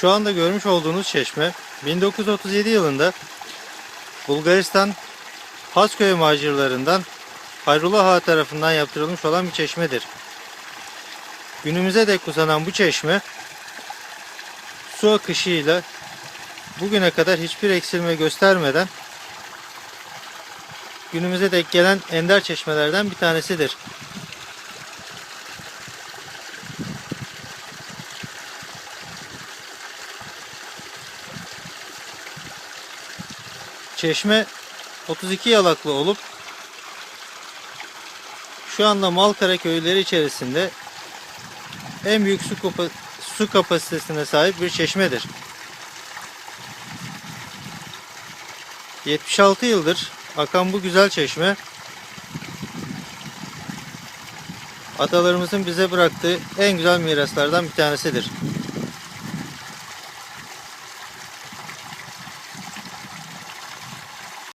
Şu anda görmüş olduğunuz çeşme 1937 yılında Bulgaristan Hasköy macirlarından Hayrullah Ağa tarafından yaptırılmış olan bir çeşmedir. Günümüze dek uzanan bu çeşme su akışıyla bugüne kadar hiçbir eksilme göstermeden günümüze dek gelen ender çeşmelerden bir tanesidir. Çeşme 32 yalaklı olup şu anda Malkara köyleri içerisinde en büyük su, kapa- su kapasitesine sahip bir çeşmedir. 76 yıldır akan bu güzel çeşme atalarımızın bize bıraktığı en güzel miraslardan bir tanesidir.